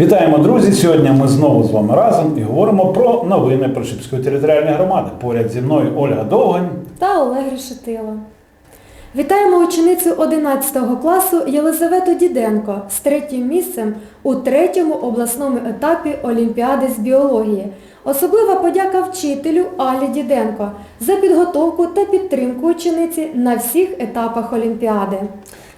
Вітаємо, друзі! Сьогодні ми знову з вами разом і говоримо про новини Прошипської територіальної громади. Поряд зі мною Ольга Довгань. та Олег Решетило. Вітаємо ученицю 11 класу Єлизавету Діденко з третім місцем у третьому обласному етапі Олімпіади з біології. Особлива подяка вчителю Алі Діденко за підготовку та підтримку учениці на всіх етапах Олімпіади.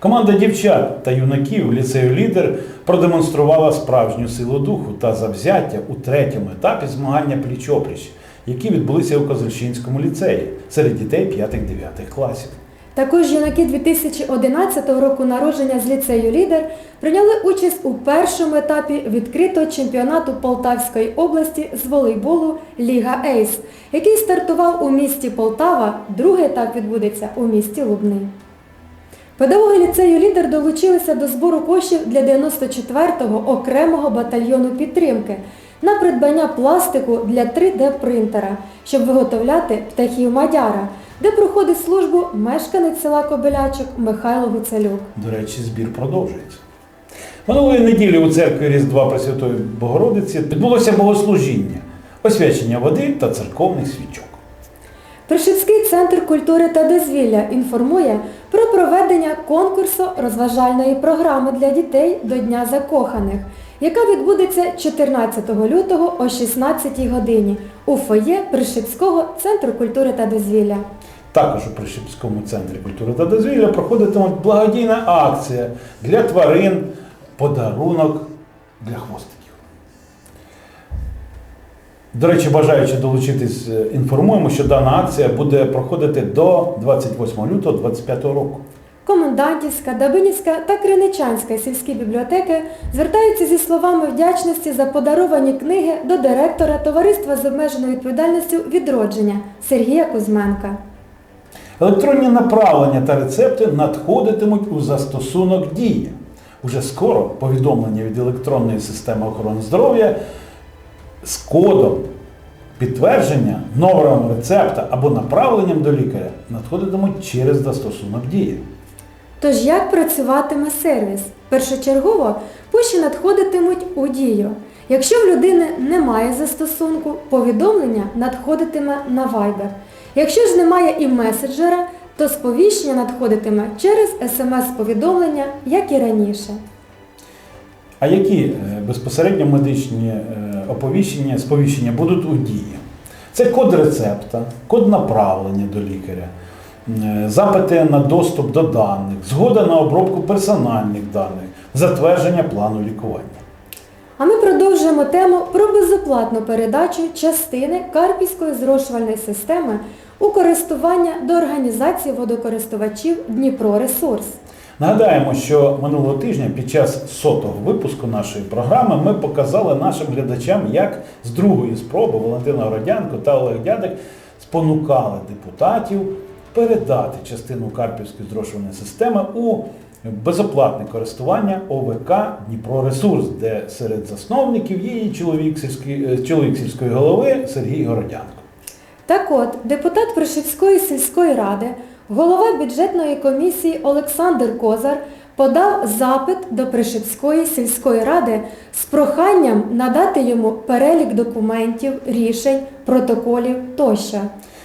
Команда дівчат та юнаків ліцею лідер продемонструвала справжню силу духу та завзяття у третьому етапі змагання пліч-опліч, які відбулися у Козельщинському ліцеї серед дітей 5-9 класів. Також юнаки 2011 року народження з ліцею Лідер прийняли участь у першому етапі відкритого чемпіонату Полтавської області з волейболу Ліга Ейс, який стартував у місті Полтава. Другий етап відбудеться у місті Лубний. Педагоги ліцею Лідер долучилися до збору коштів для 94-го окремого батальйону підтримки на придбання пластику для 3D-принтера, щоб виготовляти птахів Мадяра, де проходить службу мешканець села Кобилячок Михайло Гуцелюк. До речі, збір продовжується. Минулої неділі у церкві Різдва Пресвятої Богородиці відбулося богослужіння, освячення води та церковних свічок. Пришипський центр культури та дозвілля інформує про проведення конкурсу розважальної програми для дітей до Дня закоханих, яка відбудеться 14 лютого о 16 годині у фоє Пришипського центру культури та дозвілля. Також у Пришипському центрі культури та дозвілля проходитиме благодійна акція для тварин, подарунок для хвостиків. До речі, бажаючи долучитись, е, інформуємо, що дана акція буде проходити до 28 лютого 2025 року. Комендантівська, Дабинівська та Криничанська сільські бібліотеки звертаються зі словами вдячності за подаровані книги до директора Товариства з обмеженою відповідальністю відродження Сергія Кузьменка. Електронні направлення та рецепти надходитимуть у застосунок Дія. Уже скоро повідомлення від електронної системи охорони здоров'я з кодом підтвердження номером рецепта або направленням до лікаря надходитимуть через застосунок Дія. Тож як працюватиме сервіс? Першочергово поші надходитимуть у дію. Якщо в людини немає застосунку, повідомлення надходитиме на Viber. Якщо ж немає і меседжера, то сповіщення надходитиме через смс-повідомлення, як і раніше. А які е, безпосередньо медичні е, оповіщення, сповіщення будуть у дії? Це код рецепта, код направлення до лікаря, запити на доступ до даних, згода на обробку персональних даних, затвердження плану лікування. А ми продовжуємо тему про безоплатну передачу частини Карпівської зрошувальної системи у користування до організації водокористувачів Дніпро Ресурс. Нагадаємо, що минулого тижня під час сотого випуску нашої програми ми показали нашим глядачам, як з другої спроби Валентина Городянко та Олег Дядик спонукали депутатів передати частину Карпівської зрошувальної системи у безоплатне користування ОВК Дніпро Ресурс, де серед засновників є і чоловік сільської, е, чоловік сільської голови Сергій Городянко. Так от, депутат Прошивської сільської ради, голова бюджетної комісії Олександр Козар подав запит до Пришипської сільської ради з проханням надати йому перелік документів, рішень, протоколів тощо.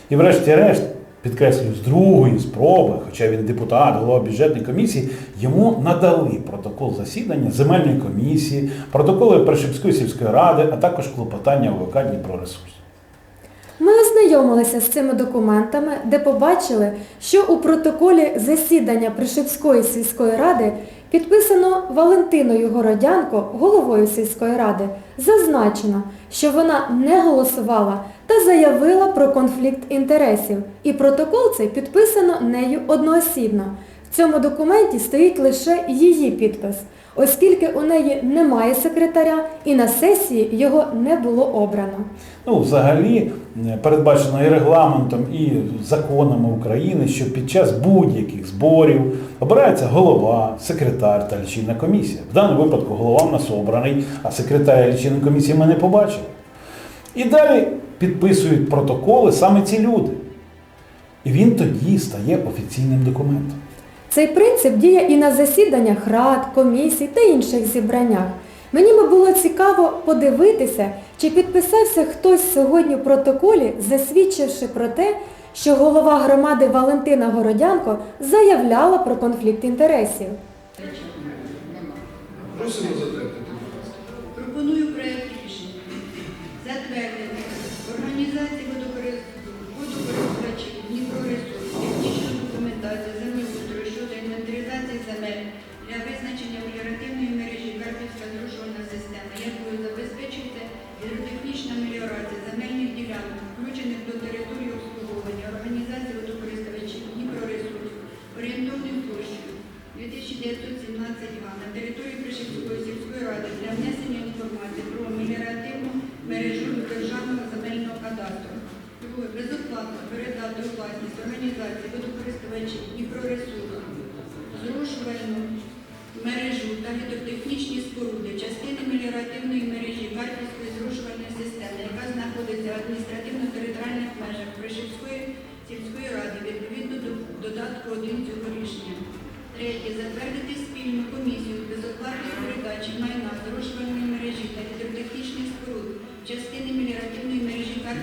І врешті-решт, підкреслюю, з другої спроби, хоча він депутат, голова бюджетної комісії, йому надали протокол засідання земельної комісії, протоколи Першипської сільської ради, а також клопотання ОВК Дніпроресурс. Ми ознайомилися з цими документами, де побачили, що у протоколі засідання Пришипської сільської ради підписано Валентиною Городянко, головою сільської ради, зазначено, що вона не голосувала та заявила про конфлікт інтересів. І протокол цей підписано нею одноосібно. В цьому документі стоїть лише її підпис, оскільки у неї немає секретаря і на сесії його не було обрано. Ну, взагалі е, передбачено і регламентом, і законами України, що під час будь-яких зборів обирається голова, секретар та лічильна комісія. В даному випадку голова в нас обраний, а секретаря лічильної комісії ми не побачили. І далі підписують протоколи саме ці люди. І він тоді стає офіційним документом. Цей принцип діє і на засіданнях рад, комісій та інших зібраннях. Мені би було цікаво подивитися, чи підписався хтось сьогодні в протоколі, засвідчивши про те, що голова громади Валентина Городянко заявляла про конфлікт інтересів. Просимо за будь 2917 га на території Пришівської сільської ради для внесення інформації про меліоративну мережу державного земельного кадастру. Друге, безоплатно передати у власність організації водокористувачів Дніпроресурсу зрошувальну мережу та гідротехнічні споруди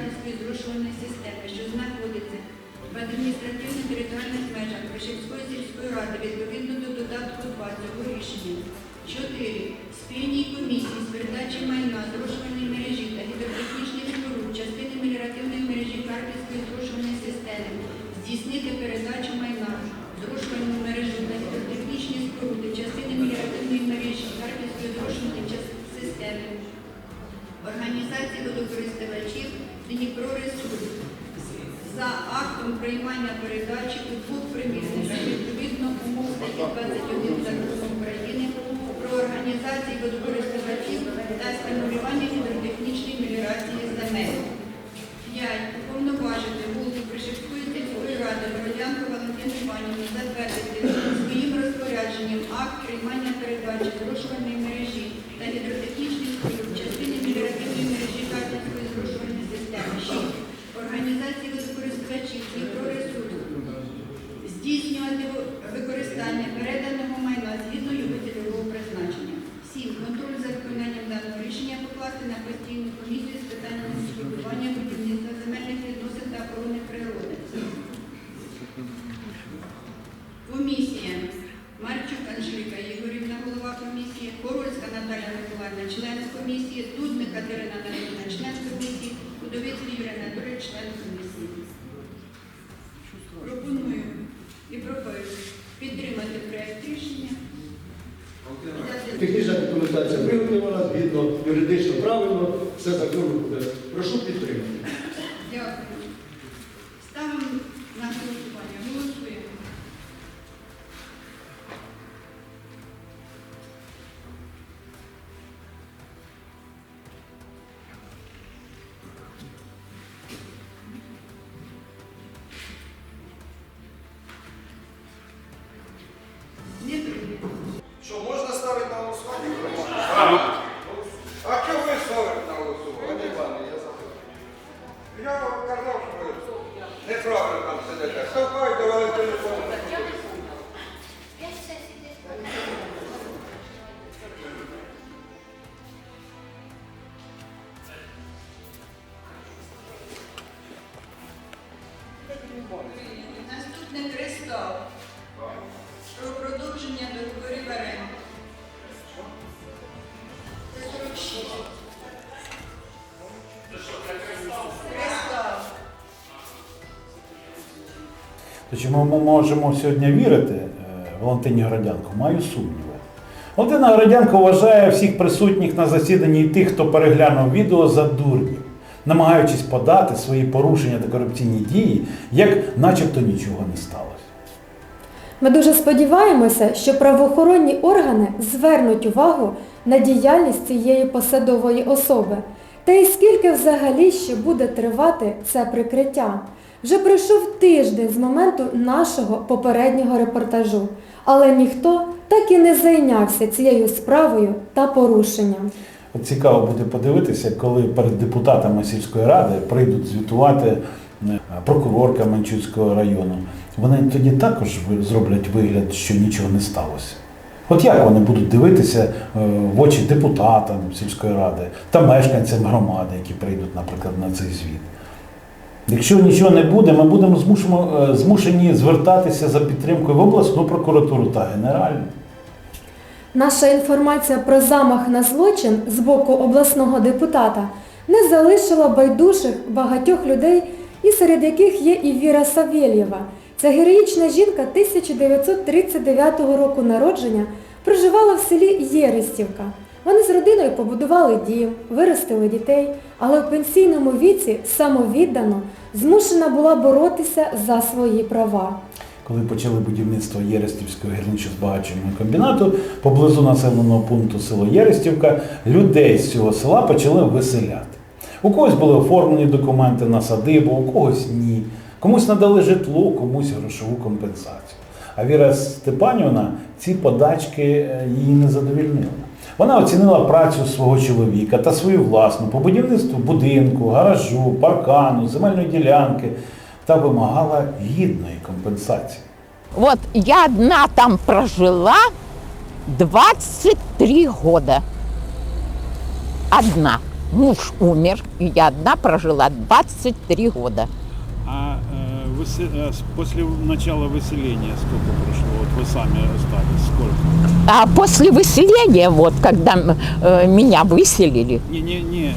Харківської зрушувальної системи, що знаходиться в адміністративно-територіальних межах Вишівської сільської ради відповідно до додатку 2 цього рішення. 4. Спільній комісії з передачі майна зрошувальної мережі та гідротехнічних споруд частини меліоративної мережі Харківської зрошувальної системи здійснити передачу майна зрошувальну мережу та гідротехнічні споруди частини меліоративної мережі Харківської зрошувальної час- системи організації водокористувачів Дніпроресурс за актом приймання передачі у двох примірниках відповідно умов статті 21 Закону України про організації водокористувачів та стимулювання гідротехнічної меліорації земель. 5. Уповноважити голову Пришівської сільської ради Городянку Валентину Іванівну затвердити своїм розпорядженням акт приймання передачі зрушувальної мережі та гідротехнічних споруд частини меліоративної мережі Харківської зрушувальної системи. 6. Організації водокористувачів Дніпроресурс здійснювати використання переданого майна згідно його цільового призначення. 7. Контроль за виконанням даного рішення покласти на постійну комісію з питань містобудування, будівництва земельних відносин та охорони природи. Комісія. Марчук Анжеліка Ігорівна, голова комісії, Хорольська Наталя Миколаївна, член комісії, Дудник Катерина Анатолійовна, член комісії, Удовицький Юрій Анатолійович, член комісії. Пропоную і пропоную підтримати проект рішення. Взяти Технічна документація виготовлена, згідно юридично правильно, все законно буде. Прошу підтримати. Дякую. Ставимо чи ми можемо сьогодні вірити е, Валентині Городянко? Маю сумніви. Валентина Городянко вважає всіх присутніх на засіданні і тих, хто переглянув відео за дурнів, намагаючись подати свої порушення та корупційні дії, як начебто нічого не сталося. Ми дуже сподіваємося, що правоохоронні органи звернуть увагу на діяльність цієї посадової особи. Та й скільки взагалі ще буде тривати це прикриття? Вже пройшов тиждень з моменту нашого попереднього репортажу, але ніхто так і не зайнявся цією справою та порушенням. Цікаво буде подивитися, коли перед депутатами сільської ради прийдуть звітувати прокурорка Манчуцького району. Вони тоді також зроблять вигляд, що нічого не сталося. От як вони будуть дивитися е, в очі депутатам сільської ради та мешканцям громади, які прийдуть, наприклад, на цей звіт? Якщо нічого не буде, ми будемо змушено- е, змушені звертатися за підтримкою в обласну прокуратуру та генеральну. Наша інформація про замах на злочин з боку обласного депутата не залишила байдужих багатьох людей, і серед яких є і Віра Савєлєва. Ця героїчна жінка 1939 року народження проживала в селі Єрестівка. Вони з родиною побудували дім, виростили дітей, але в пенсійному віці самовіддано змушена була боротися за свої права. Коли почали будівництво Єрестівського гірничо-збагачувального комбінату поблизу населеного пункту село Єрестівка, людей з цього села почали виселяти. У когось були оформлені документи на садибу, у когось ні. Комусь надали житло, комусь грошову компенсацію. А Віра Степанівна ці подачки е, її не задовільнила. Вона оцінила працю свого чоловіка та свою власну по будівництву будинку, гаражу, паркану, земельної ділянки та вимагала гідної компенсації. Вот я одна там прожила 23 года. Одна. Муж умер, и я одна прожила 23 года. А э, высе- э, с- после начала выселения сколько прошло? Вот вы сами остались, сколько? А после выселения, вот когда э, меня выселили, Не-не-не, э,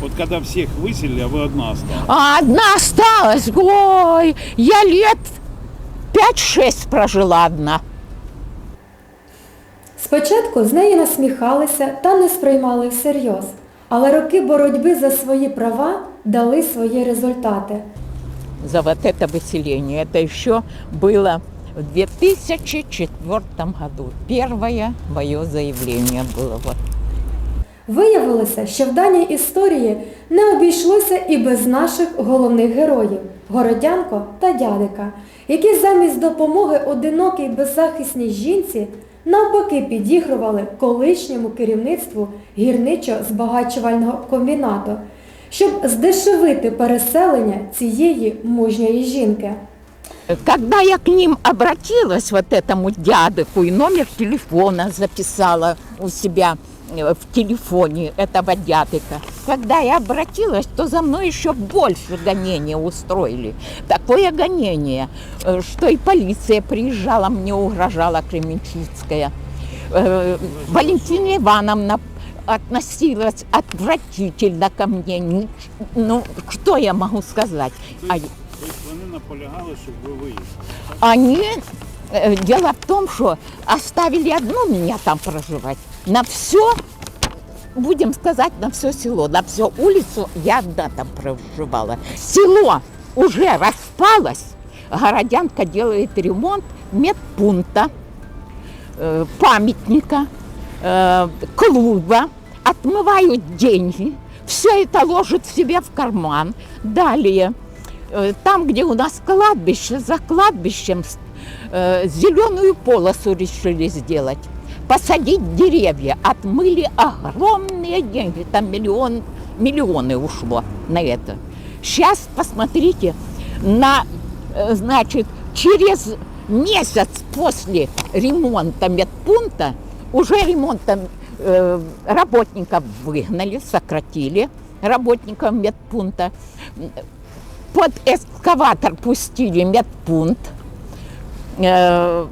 вот когда всех выселили, а вы одна осталась. а одна осталась, ой, я лет 5-6 прожила одна. Спочатку з неї насміхалися та не сприймали всерйоз, але роки боротьби за свої права дали свої результати. за вот это выселение. Это еще было в 2004 году. Первое мое заявление было. Вот. Виявилося, що в даній історії не обійшлося і без наших головних героїв Городянко та дядика, які замість допомоги одинокій беззахисній жінці навпаки підігрували колишньому керівництву гірничо-збагачувального комбінату, щоб здешевити переселення цієї мужньої жінки. Когда я к ним обратилась, вот этому дядыку, и номер телефона записала у себя э, в телефоне этого дядыка. Когда я обратилась, то за мной еще больше гонения устроили. Такое гонение, э, что и полиция приезжала, мне угрожала Кременчуцкая. Э, Валентина Ивановна относилась отвратительно ко мне. Ну, что я могу сказать? Наполягали, щоб ви виїхали. они, э, дело в том, что оставили одну меня там проживать. На все, будем сказать, на все село, на всю улицу я одна там проживала. Село уже распалось, Городянка делает ремонт медпункта, э, памятника, э, клуба, отмывают деньги, все это ложат себе в карман. Далее, там, где у нас кладбище, за кладбищем э, зеленую полосу решили сделать. Посадить деревья, отмыли огромные деньги, там миллион, миллионы ушло на это. Сейчас посмотрите, на, э, значит, через месяц после ремонта медпункта уже ремонтом э, работников выгнали, сократили работников медпункта. Под экскаватор пустили медпункт. Э,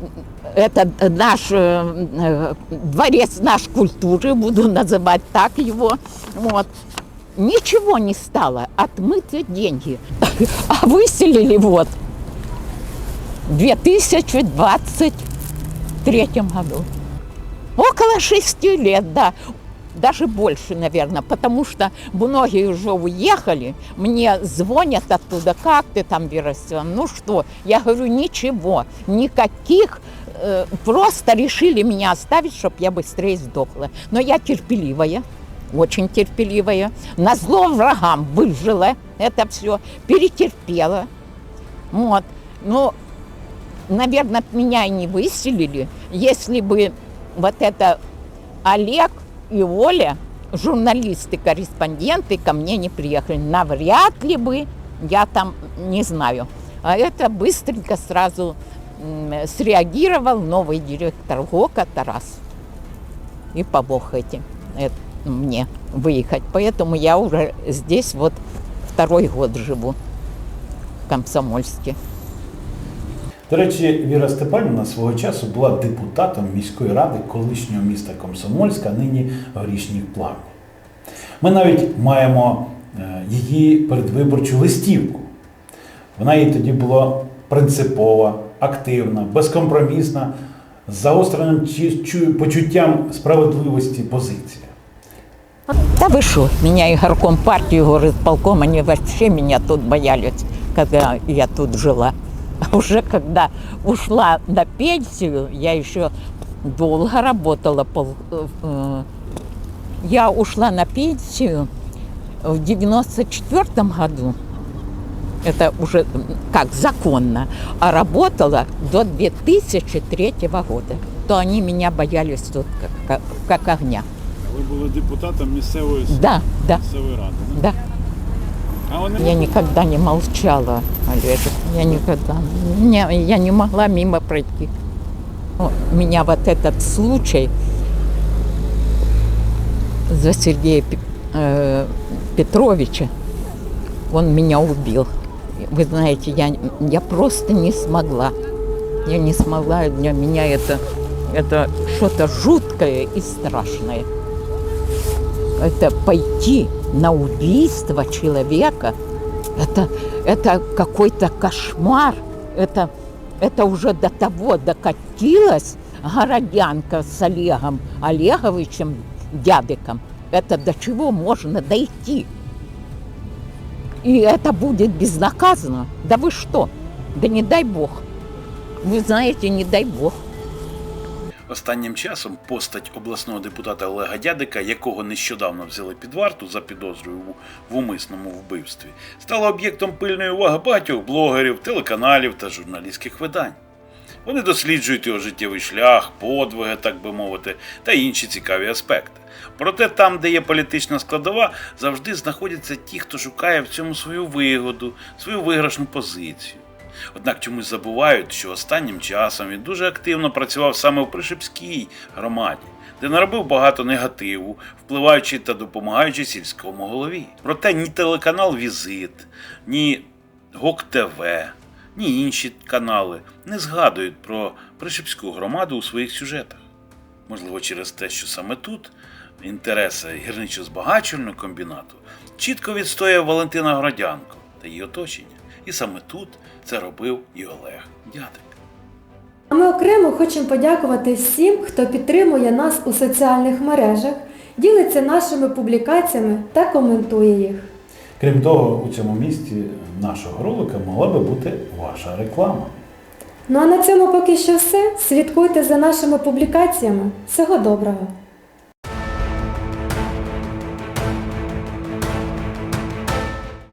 Это наш э, э, дворец наш культуры, буду называть так его. Вот. Ничего не стало, отмыты деньги. А выселили вот в 2023 году. Около шести лет, да. Даже больше, наверное, потому что многие уже уехали. Мне звонят оттуда, как ты там, Степановна? Ну что? Я говорю, ничего, никаких. э, Просто решили меня оставить, чтобы я быстрее сдохла. Но я терпеливая, очень терпеливая. На зло врагам выжила это все, перетерпела. Вот. Ну, наверное, меня и не выселили, если бы вот это Олег и Оля, журналисты, корреспонденты, ко мне не приехали. Навряд ли бы я там, не знаю. А это быстренько сразу среагировал новый директор ГОКа Тарас и помог этим э, мне выехать. Поэтому я уже здесь вот второй год живу в Комсомольске. До речі, Віра Степанівна свого часу була депутатом міської ради колишнього міста Комсомольська, нині горішніх плавнів. Ми навіть маємо е, її передвиборчу листівку. Вона їй тоді була принципова, активна, безкомпромісна, з чу- почуттям справедливості позиція. Да вы что, меня и горком партии, горисполком, они вообще меня тут боялись, когда я тут жила. А уже когда ушла на пенсию, я еще долго работала. пол- э, Я ушла на пенсию в 94 году. Это уже м, как законно. А работала до 2003 года. То они меня боялись тут как, как, как огня. Ви були депутатом місцевої, с- Да, да, місцевої ради. да? да. Я никогда не молчала, Олежек. Я никогда. Не, я не могла мимо пройти. О, меня вот этот случай за Сергея э, Петровича, он меня убил. Вы знаете, я, я просто не смогла. Я не смогла, для меня это, это что-то жуткое и страшное. Это пойти на убийство человека, это, это какой-то кошмар. Это, это уже до того докатилась городянка с Олегом Олеговичем, дядыком. Это до чего можно дойти? И это будет безнаказанно. Да вы что? Да не дай бог. Вы знаете, не дай бог. Останнім часом постать обласного депутата Олега Дядика, якого нещодавно взяли під варту за підозрою в, умисному вбивстві, стала об'єктом пильної уваги багатьох блогерів, телеканалів та журналістських видань. Вони досліджують його життєвий шлях, подвиги, так би мовити, та інші цікаві аспекти. Проте там, де є політична складова, завжди знаходяться ті, хто шукає в цьому свою вигоду, свою виграшну позицію. Однак чомусь забувають, що останнім часом він дуже активно працював саме в Пришипській громаді, де наробив багато негативу, впливаючи та допомагаючи сільському голові. Проте ні телеканал Візит, ні ГОК ТВ, ні інші канали не згадують про Пришипську громаду у своїх сюжетах. Можливо, через те, що саме тут інтереси гірничо-збагачувального комбінату чітко відстояв Валентина Гродянко та її оточення. І саме тут це робив і Олег Дядик. А ми окремо хочемо подякувати всім, хто підтримує нас у соціальних мережах, ділиться нашими публікаціями та коментує їх. Крім того, у цьому місці нашого ролика могла би бути ваша реклама. Ну а на цьому поки що все. Слідкуйте за нашими публікаціями. Всього доброго!